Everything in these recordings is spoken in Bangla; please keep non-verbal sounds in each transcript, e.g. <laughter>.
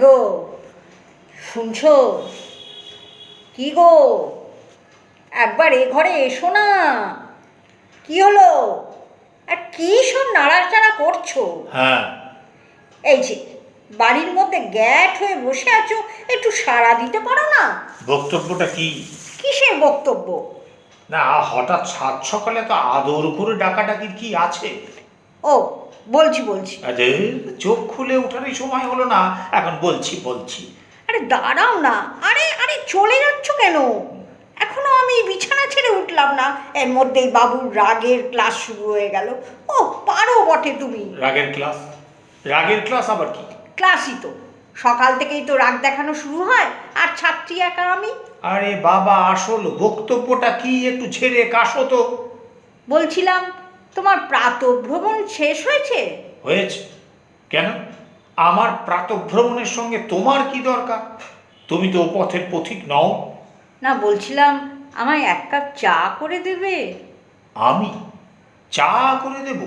গো শুনছ? কি গো? একবার এ ঘরে এসো না। কি হলো? আর কি সব নাড়াচাড়া করছ? হ্যাঁ। এই যে বাড়ির মধ্যে গ্যাট হয়ে বসে আছো একটু সাড়া দিতে পারো না? বক্তব্যটা কি? কিসের বক্তব্য? না হঠাৎ সাত সকালে তো আদর করে ডাকাডাকির কি আছে? ও বলছি বলছি। আরে চোখ খুলে ওঠারই সময় হলো না। এখন বলছি বলছি। আরে দাঁড়াও না। আরে আরে চলে যাচ্ছ কেন? এখনও আমি বিছানা ছেড়ে উঠলাম না। এর মধ্যেই বাবুর রাগের ক্লাস শুরু হয়ে গেল। ও পারো বটে তুমি। রাগের ক্লাস? রাগের ক্লাস আবার কি? ক্লাসই তো। সকাল থেকেই তো রাগ দেখানো শুরু হয়। আর ছাত্রী একা আমি? আরে বাবা আসল বক্তব্যটা কি? একটু ছেড়ে কাশো তো। বলছিলাম তোমার প্রাতভ্রমণ শেষ হয়েছে? হয়েছে। কেন? আমার প্রাতভ্রমণের সঙ্গে তোমার কি দরকার? তুমি তো পথের পথিক নও। না বলছিলাম আমায় এক কাপ চা করে দেবে? আমি? চা করে দেব?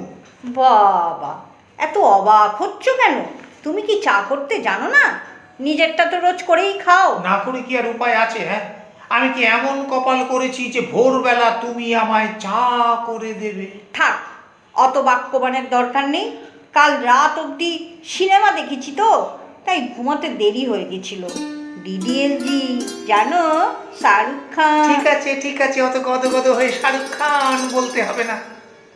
বাবা এত অবাক হচ্ছ কেন? তুমি কি চা করতে জানো না? নিজেরটা তো রোজ করেই খাও। না করে কি আর উপায় আছে হ্যাঁ? আমি কি এমন কপাল করেছি যে ভোরবেলা তুমি আমায় চা করে দেবে? থাক অত বাক্যবানের দরকার নেই। কাল রাত অবধি সিনেমা দেখেছি তো তাই ঘুমাতে দেরি হয়ে গেছিল। ডিডিএলজি জানো শাহরুখ খান। ঠিক আছে ঠিক আছে অত গদ গদ হয়ে শাহরুখ খান বলতে হবে না।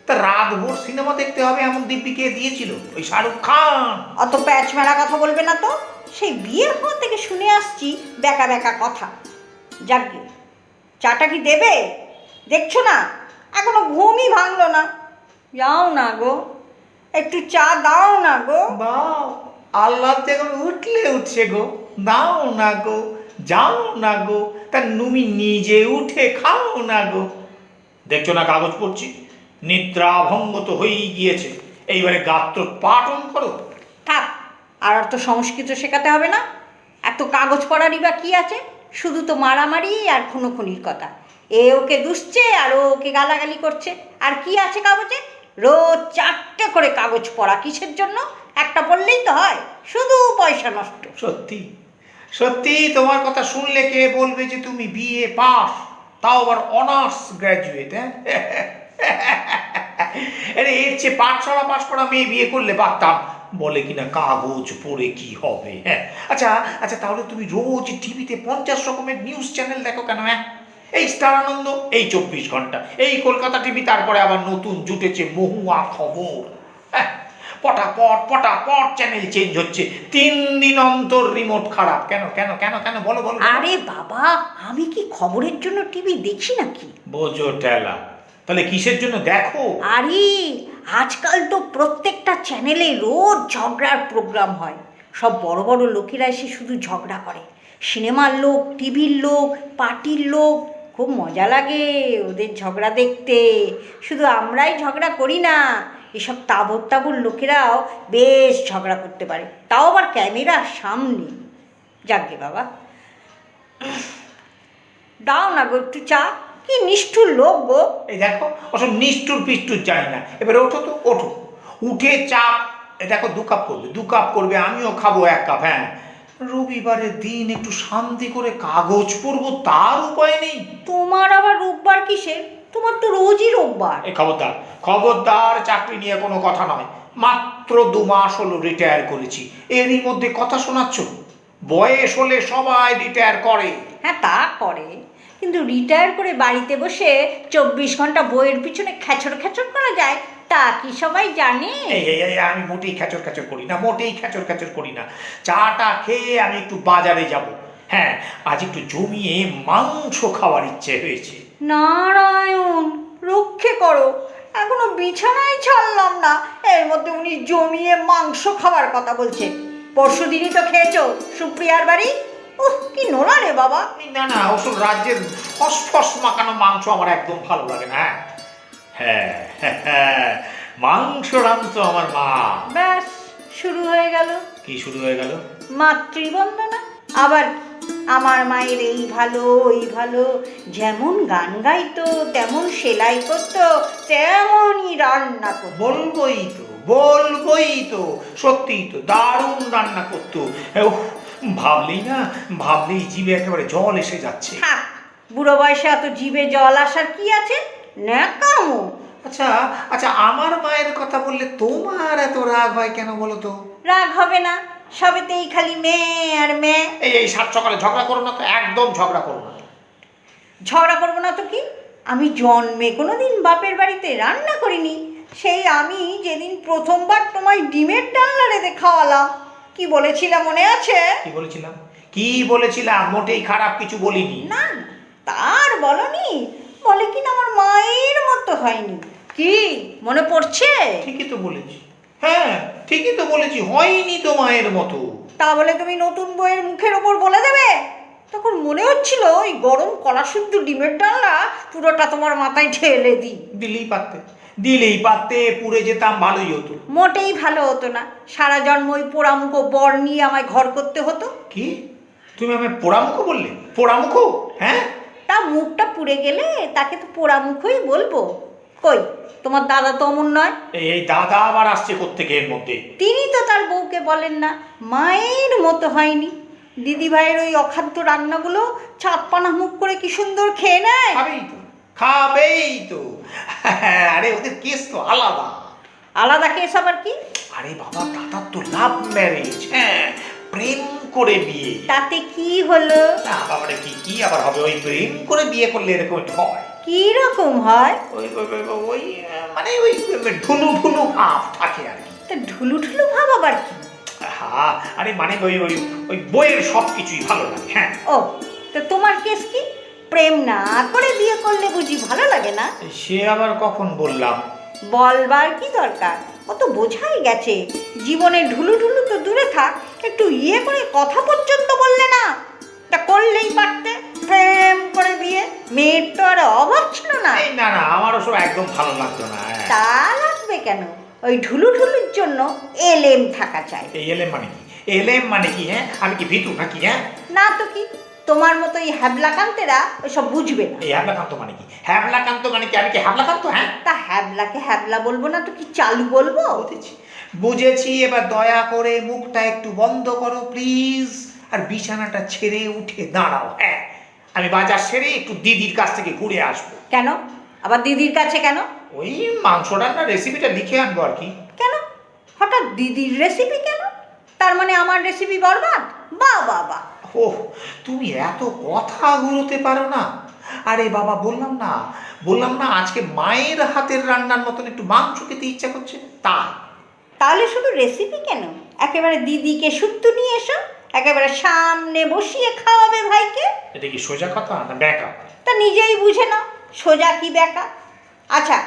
তা রাত ভোর সিনেমা দেখতে হবে এমন দিব্যি কে দিয়েছিল? ওই শাহরুখ খান। অত প্যাচ মেলা কথা বলবে না তো? সেই বিয়ের হওয়া থেকে শুনে আসছি বেকা বেকা কথা। যাকে চাটা কি দেবে? দেখছ না? এখনও ঘুমই ভাঙলো না। যাও না গো। একটু চা দাও না গো। বাও আল্লাহ উঠলে উঠছে গো। দাও না গো যাও না গো। তা তুমি নিজে উঠে খাও না গো। দেখছ না কাগজ পড়ছি? নিদ্রাভঙ্গ তো হয়েই গিয়েছে। এইবারে গাত্র পাঠন করো। থাক আর তো সংস্কৃত শেখাতে হবে না। এত কাগজ পড়ারই বা কি আছে? শুধু তো মারামারি আর খুনোখুনির কথা। এ ওকে দুষছে আর ও ওকে গালাগালি করছে। আর কি আছে কাগজে? রোজ চারটে করে কাগজ পড়া কিসের জন্য? একটা পড়লেই তো হয়। শুধু পয়সা নষ্ট। সত্যি। সত্যি, তোমার কথা শুনলে কে বলবে যে তুমি বিএ পাস? তাও আবার অনার্স গ্র্যাজুয়েট হ্যাঁ? <laughs> আরে এর চেয়ে পাঠশালা পাশ করা মেয়ে বিয়ে করলে পারতাম বলে কিনা কাগজ পড়ে কি হবে হ্যাঁ? আচ্ছা আচ্ছা তাহলে তুমি রোজ টিভিতে পঞ্চাশ রকমের নিউজ চ্যানেল দেখো কেন হ্যাঁ? এই স্টার আনন্দ এই চব্বিশ ঘণ্টা এই কলকাতা টিভি তারপরে আবার নতুন জুটেছে মহুয়া খবর হ্যাঁ? পটাপট পটাপট চ্যানেল চেঞ্জ হচ্ছে। তিন দিন অন্তর রিমোট খারাপ। কেন কেন কেন কেন? বলো বলো বলো। আরে বাবা আমি কি খবরের জন্য টিভি দেখি নাকি? বোঝো টেলা তাহলে কিসের জন্য? দেখো। আরে, আজকাল তো প্রত্যেকটা চ্যানেলে রোজ ঝগড়ার প্রোগ্রাম হয়। সব বড় বড় লোকেরা এসে শুধু ঝগড়া করে। সিনেমার লোক, টিভির লোক, পার্টির লোক, খুব মজা লাগে ওদের ঝগড়া দেখতে। শুধু আমরাই ঝগড়া করি না, এসব তাবর তাবর লোকেরাও বেশ ঝগড়া করতে পারে। তাও আবার ক্যামেরার সামনে। যাকে বাবা। দাও না গো একটু চা। কি নিষ্ঠুর লোক গো? এই দেখো ওসব নিষ্ঠুর পিষ্ঠুর জানি না। এবারে ওঠো তো ওঠো। উঠে চাপ এ দেখো দু কাপ করবে দু কাপ করবে আমিও খাব এক কাপ হ্যাঁ। রবিবারের দিন একটু শান্তি করে কাগজ পড়ব তার উপায় নেই। তোমার আবার রোববার কিসের? তোমার তো রোজই রোববার। এ খবরদার খবরদার চাকরি নিয়ে কোনো কথা নয়। মাত্র দু মাস হলো রিটায়ার করেছি। এরই মধ্যে কথা শোনাচ্ছ? বয়স হলে সবাই রিটায়ার করে। হ্যাঁ তা করে। কিন্তু রিটায়ার করে বাড়িতে বসে চব্বিশ ঘণ্টা বইয়ের পিছনে খ্যাচর খ্যাচর করা যায় তা কি সবাই জানে? আমি মোটেই খ্যাচর খ্যাচর করি না মোটেই খ্যাচর খ্যাচর করি না। চাটা খেয়ে আমি একটু বাজারে যাব। হ্যাঁ আজ একটু জমিয়ে মাংস খাওয়ার ইচ্ছে হয়েছে। নারায়ণ রক্ষে করো। এখনও বিছানায় ছাড়লাম না। এর মধ্যে উনি জমিয়ে মাংস খাওয়ার কথা বলছে। পরশু দিনই তো খেয়েছো সুপ্রিয়ার বাড়ি? কি নোলা রে বাবা। না না ওসব রাজ্যের ফসফস মাখানো মাংস আমার একদম ভালো লাগে না হ্যাঁ? হ্যাঁ হ্যাঁ মাংস রাঁধতো আমার মা। ব্যাস শুরু হয়ে গেল। কি শুরু হয়ে গেল? মাতৃবন্দনা। আবার আমার মায়ের এই ভালো ওই ভালো যেমন গান গাইতো তেমন সেলাই করতো তেমনই রান্না করতো। বলবই তো বলবই তো সত্যিই তো দারুণ রান্না করতো। ভাবলেই না ভাবলেই জিভে একেবারে জল এসে যাচ্ছে। থাক বুড়ো বয়সে এত জিভে জল আসার কি আছে? ন্যাকামো। আচ্ছা আচ্ছা আমার মায়ের কথা বললে তোমার এত রাগ হয় কেন বলো তো? রাগ হবে না সবেতেই খালি মেয়ে আর মেয়ে। এই এই সাত সকালে ঝগড়া করো না তো একদম ঝগড়া করো না। ঝগড়া করব না তো কি? আমি জন্মে কোনো দিন বাপের বাড়িতে রান্না করিনি। সেই আমি যেদিন প্রথমবার তোমায় ডিমের ডালনা রেঁধে খাওয়ালাম। কি বলেছিলাম মনে আছে? কি বলেছিলাম? কি বলেছিলাম? মোটেই খারাপ কিছু বলিনি। না তার বলনি। বলে কি না আমার মায়ের মতো হয়নি। কি? মনে পড়ছে? ঠিকই তো বলেছি। হ্যাঁ ঠিকই তো বলেছি হয়নি তো মায়ের মতো। তা বলে তুমি নতুন বইয়ের মুখের ওপর বলে দেবে? তখন মনে হচ্ছিল ওই গরম কলা শুদ্ধ ডিমের ডালনা পুরোটা তোমার মাথায় ঢেলে দিই। দিলেই পারতে। দিলেই পারতে পুড়ে যেতাম ভালোই হতো। মোটেই ভালো হতো না। সারা জন্ম ওই পোড়ামুখো বর নিয়ে আমায় ঘর করতে হতো। কি? তুমি আমায় পোড়ামুখো বললে? পোড়ামুখো? হ্যাঁ? তা মুখটা পুড়ে গেলে তাকে তো পোড়ামুখোই বলব। কই তোমার দাদা তো অমন নয়? এই দাদা আবার আসছে কোত্থেকে এর মধ্যে? তিনি তো তার বউকে বলেন না। মায়ের মতো হয়নি। দিদি ভাইয়ের ওই অখাদ্য রান্নাগুলো চাঁদপানা মুখ করে কি সুন্দর খেয়ে নেয়? খাবেই তো। <laughs> আরে ওদের কেস তো আলাদা। আলাদা কেস আবার কি? আরে বাবা দাদার তো লাভ ম্যারেজ হ্যাঁ প্রেম করে বিয়ে। তাতে কি হলো? না বাবারে কি কি আবার হবে? ওই প্রেম করে বিয়ে করলে এরকম হয়। কি রকম হয়? ওই ওই- মানে ওই ঢুলু ঢুলু ভাব থাকে আর কি। তা ঢুলু ঢুলু ভাব আবার কি? হ্যাঁ আরে মানে ওই ওই ওই বইয়ের সব কিছুই ভালো লাগে হ্যাঁ। ও তো তোমার কেস কি? প্রেম না করে বিয়ে করলে বুঝি ভালো লাগে না? সে আবার কখন বললাম? বলবার কি দরকার? ও তো বোঝাই গেছে। জীবনে ঢুলু ঢুলু তো দূরে থাক একটু ইয়ে করে কথা পর্যন্ত বললে না। তা করলেই পারতে প্রেম করে বিয়ে। মেয়ের তো আর অভাব ছিল না। এই না না আমার ওসব একদম ভালো লাগতো না হ্যাঁ। তা লাগবে কেন? ওই ঢুলু ঢুলুর জন্য এলেম থাকা চাই। এই এলএম মানে কি? এলএম মানে কি হ্যাঁ? আমি কি ভিতু নাকি হ্যাঁ? না তো কি? তোমার মতো এই হ্যাবলাকান্তেরা ওইসব বুঝবে না। এই হ্যাবলাকান্ত মানে কি? হ্যাবলাকান্ত মানে কি? আমি কি হ্যাবলাকান্ত? হ্যাঁ। তা হ্যাবলাকে হ্যাবলা বলব না তো কি চালু বলব? বুঝেছি। বুঝেছি এবার দয়া করে মুখটা একটু বন্ধ করো প্লিজ আর বিছানাটা ছেড়ে উঠে দাঁড়াও হ্যাঁ। আমি বাজার সেরে একটু দিদির কাছ থেকে ঘুরে আসব। কেন? আবার দিদির কাছে কেন? ওই মাংস রান্নার রেসিপিটা লিখে আনব আর কি। কেন? হঠাৎ দিদির রেসিপি কেন? তার মানে আমার রেসিপি বরবাদ? বা বাবা ও তুমি এত কথা ঘুরোতে পারো না। আরে বাবা বললাম না বললাম না আজকে মায়ের হাতের রান্নার মতন একটু মাংস খেতে ইচ্ছা করছে তাই। তাহলে শুধু রেসিপি কেন? একেবারে দিদিকে সুত্তু নিয়ে এসো একেবারে সামনে বসিয়ে খাওয়াবে ভাইকে। এটা কি সোজা কথা না ব্যাকা? তা নিজেই বুঝে নাও সোজা কি বেকা আচ্ছা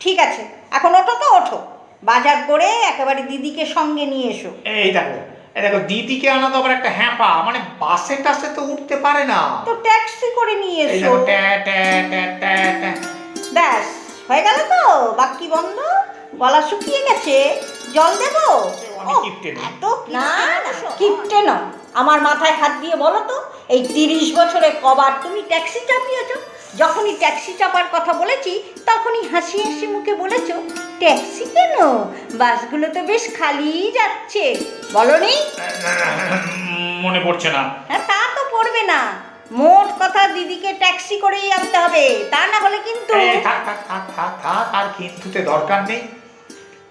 ঠিক আছে এখন ওঠো তো ওঠো। বাজার করে একেবারে দিদিকে সঙ্গে নিয়ে এসো। এই দেখো দেখো দিদিকে আনা তো আবার একটা হ্যাপা মানে বাসে টাসে তো উঠতে পারে না। তো ট্যাক্সি করে নিয়ে এসো। দেখো ট্যা ট্যা ট্যা ট্যা ট্যা। ব্যাস হয়ে গেল তো? বাকি বন্ধ? গলা শুকিয়ে গেছে। জল দেবো? কিপটে। এত না কিপটে নয়। আমার মাথায় হাত দিয়ে বলো তো এই তিরিশ বছরে কবার তুমি ট্যাক্সি চাপিয়েছো? যখনই ট্যাক্সি চাপার কথা বলেছি তখনই হাসি হাসি মুখে বলেছ ট্যাক্সি কেন? বাসগুলো তো বেশ খালিই যাচ্ছে। বলনি? মনে পড়ছে না। হ্যাঁ তা তো পড়বে না। মোট কথা দিদিকে ট্যাক্সি করেই আনতে হবে তা না হলে কিন্তু আর কিন্তুতে দরকার নেই।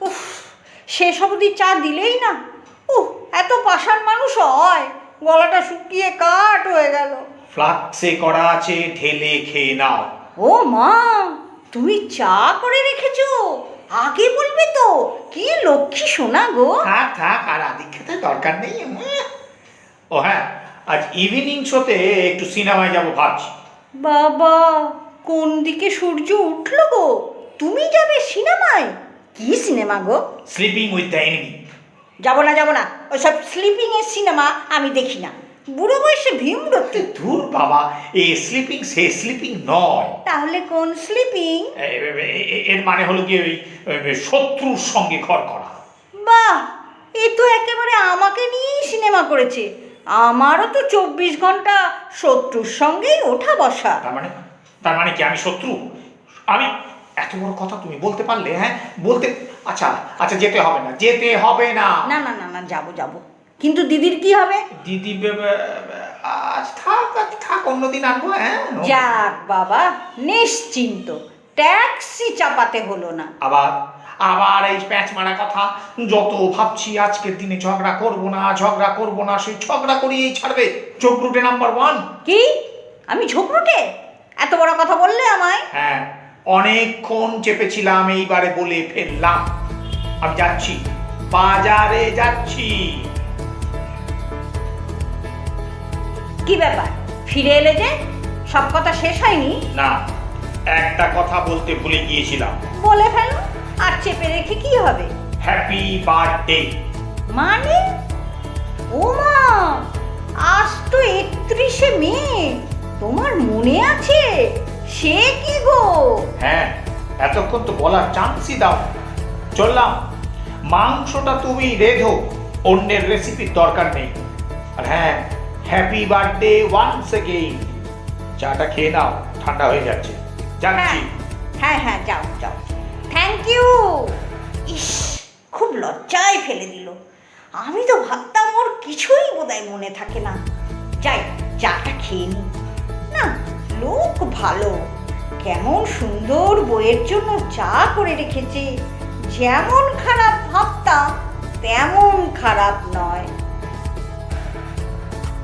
উফ শেষ অবধি চা দিলেই না। উফ এত পাষাণ মানুষ হয় গলাটা শুকিয়ে কাট হয়ে গেল। ফ্লাক্সে করা আছে ঢেলে খেয়ে নাও। ও মা তুমি চা করে রেখেছো? আগে বলবে তো কি লক্ষ্মী সোনা গো? থাক থাক আর আদি খেতে দরকার নেই। ও হ্যাঁ আজ ইভিনিং শোতে একটু সিনেমায় যাব ভাবছি। বাবা কোন দিকে সূর্য উঠল গো? তুমি যাবে সিনেমায় কি cinema go? Sleeping with the enemy যাব না যাব না। ওইসব স্লিপিং এর সিনেমা আমি দেখি না। বুড়ো বয়সে ভীমরতি ধুর বাবা এই স্লিপিং সে স্লিপিং নয়। তাহলে কোন স্লিপিং এ- এ- এ- এর মানে হলো কি ওই ওই শত্রুর সঙ্গে ঘর করা। বাহ এ তো একেবারে আমাকে নিয়েই সিনেমা করেছে। আমারও তো চব্বিশ ঘণ্টা শত্রুর সঙ্গেই ওঠা বসা। তার মানে তার মানে কি আমি শত্রু? আমি এত বড় কথা তুমি বলতে পারলে হ্যাঁ? বলতে আচ্ছা আচ্ছা যেতে হবে না যেতে হবে না। না না না না যাব যাব। কিন্তু দিদির কি হবে? দিদি আজ থাক আজ থাক অন্যদিন আনব হ্যাঁ? যাক বাবা নিশ্চিন্ত। ট্যাক্সি চাপাতে হলো না। আবার আবার এই প্যাঁচ মারা কথা। যত ভাবছি আজকের দিনে ঝগড়া করব না ঝগড়া করব না সেই ঝগড়া করিয়েই ছাড়বে রুটে নাম্বার ওয়ান কি? আমি ঝোপড়ুটে এত বড় কথা বললে আমায়? হ্যাঁ অনেকক্ষণ চেপেছিলাম এইবারে বলে ফেললাম। আমি যাচ্ছি। বাজারে যাচ্ছি। কি ব্যাপার? ফিরে এলে যে সব কথা শেষ হয়নি? না একটা কথা বলতে ভুলে গিয়েছিলাম। বলে ফেলো আর চেপে রেখে কি হবে? হ্যাপি বার্থডে মানে? ও মা আজ তো একত্রিশে মে তোমার মনে আছে? সে কি গো? হ্যাঁ এতক্ষণ তো বলার চান্সই দাও। চললাম মাংসটা তুমি রেধো অন্যের রেসিপির দরকার নেই। আর হ্যাঁ হ্যাপি বার্থডে ওয়ান্স এগেইন চাটা খেয়ে নাও, ঠান্ডা হয়ে যাচ্ছে। যাচ্ছি। হ্যাঁ হ্যাঁ যাও যাও। থ্যাংক ইউ ইস, খুব লজ্জায় ফেলে দিল। আমি তো ভাবতাম ওর কিছুই বোধহয় মনে থাকে না। যাই, চাটা খেয়ে নি না, লোক ভালো। কেমন সুন্দর বইয়ের জন্য চা করে রেখেছে। যেমন খারাপ ভাবতাম, তেমন খারাপ নয়।